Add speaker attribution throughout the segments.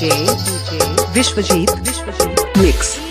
Speaker 1: DJ Vishwajit
Speaker 2: Vishwajit Mix.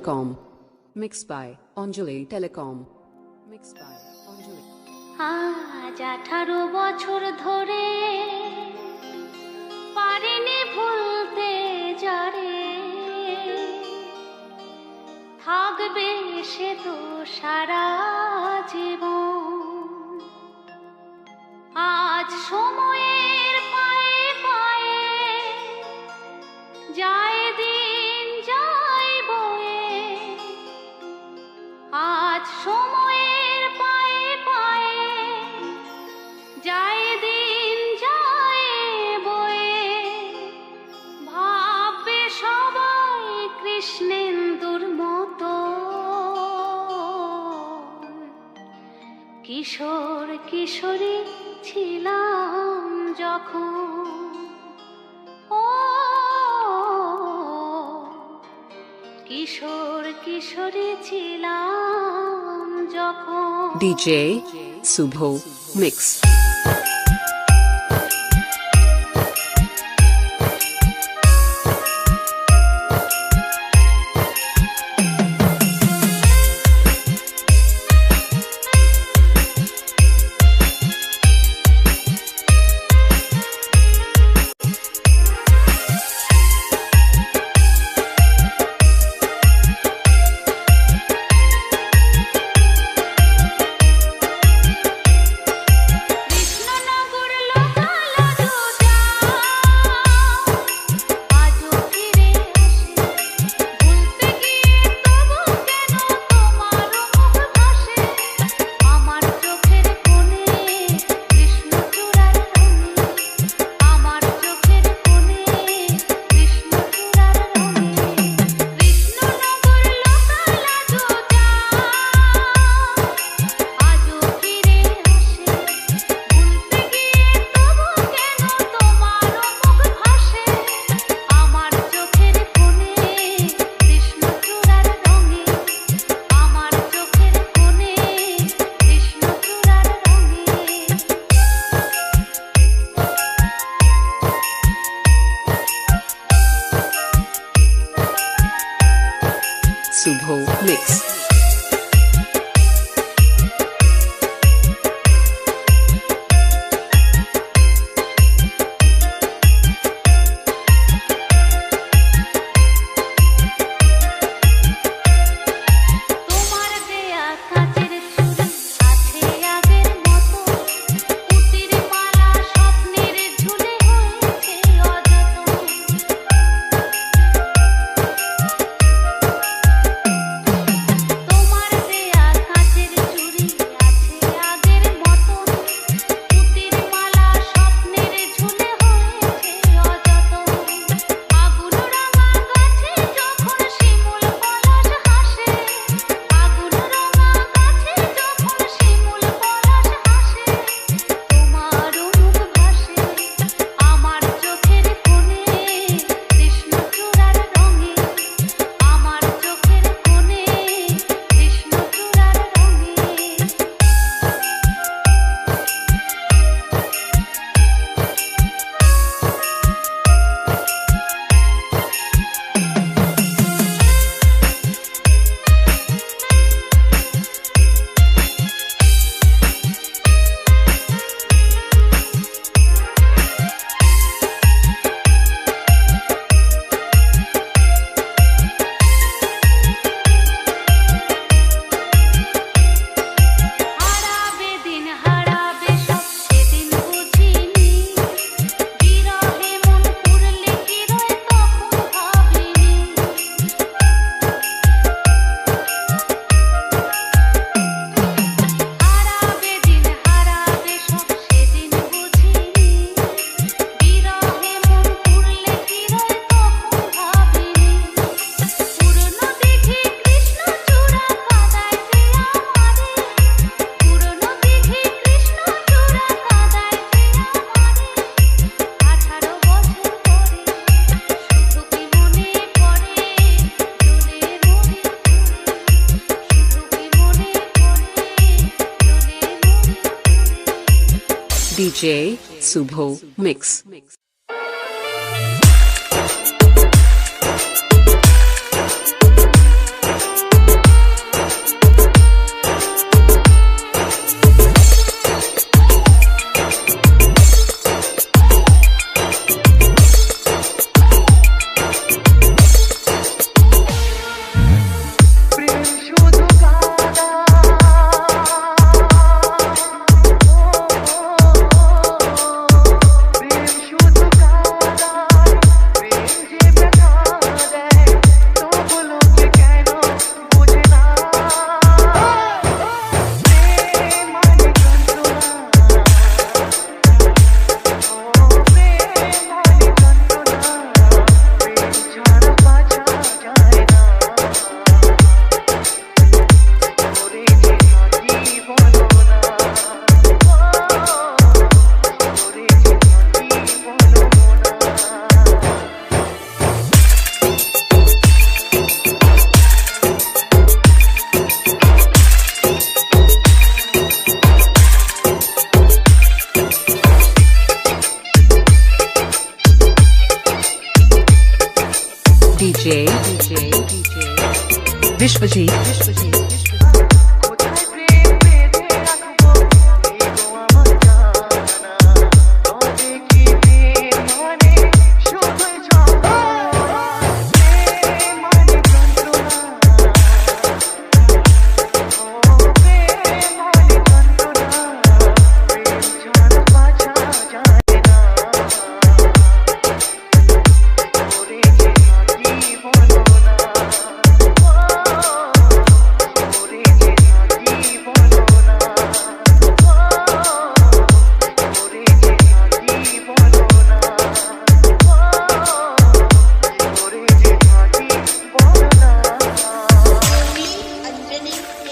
Speaker 3: Telecom. Mixed by Anjali Telecom. Mixed by Anjali.
Speaker 4: আজ আঠারো বছর ধরে পারিনি ভুলতে যারে থাকবে সে তো সারা জীবন আজ সময়ের DJ Subho mix.
Speaker 3: J Subho Mix. DJ, DJ, DJ.
Speaker 2: Vishwajit, Vishwajit.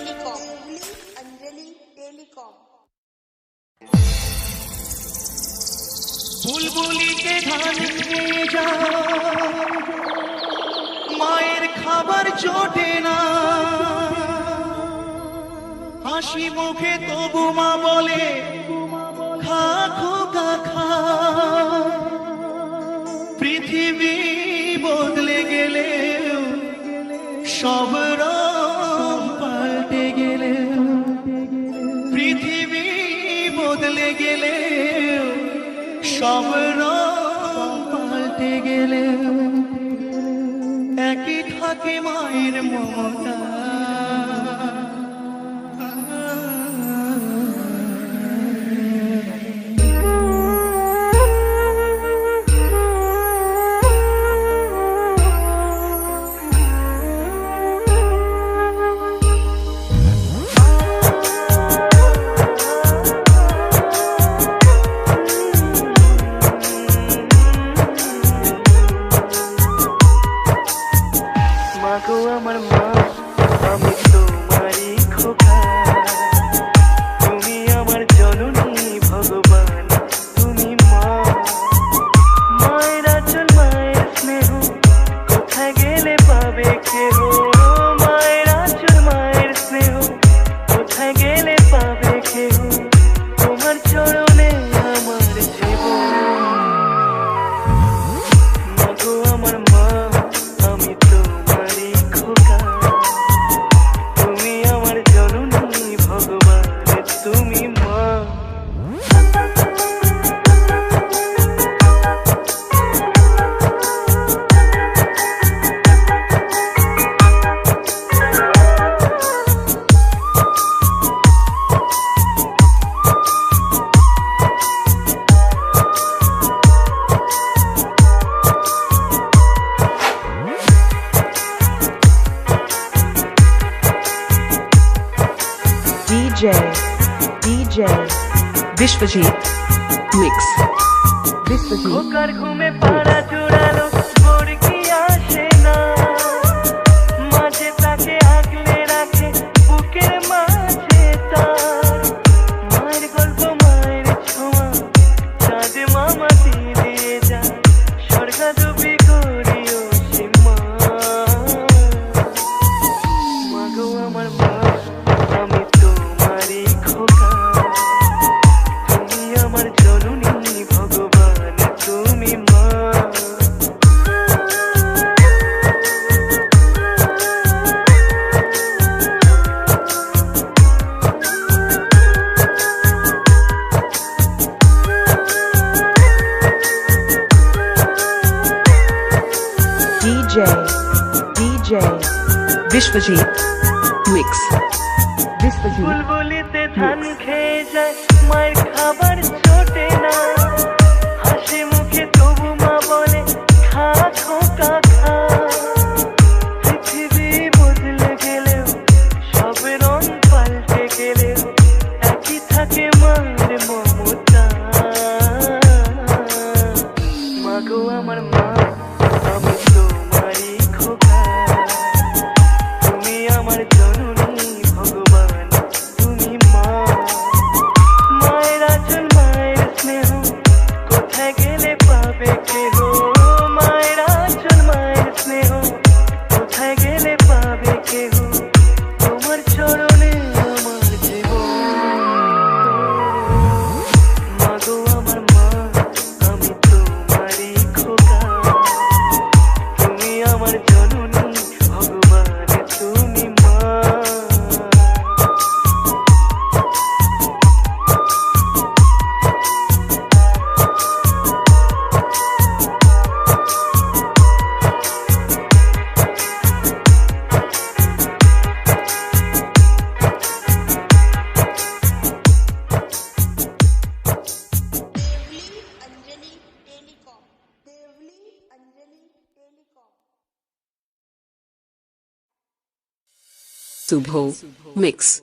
Speaker 5: Telecom. Lee Anjali Telecom.
Speaker 1: বুলবুলিতে ধান খেয়ে যা মায়ের খাবার জোটে না হাসি মুখে তবু মা বলে খা খোকা খা পৃথিবী বদলে গেলে সব রয় সব পাল্টে গেলে। একই থাকে মায়ের মমতা। গুলিতে ধান খেয়ে যায় মায়ের খাবার ছোটে না।
Speaker 3: Subho Mix.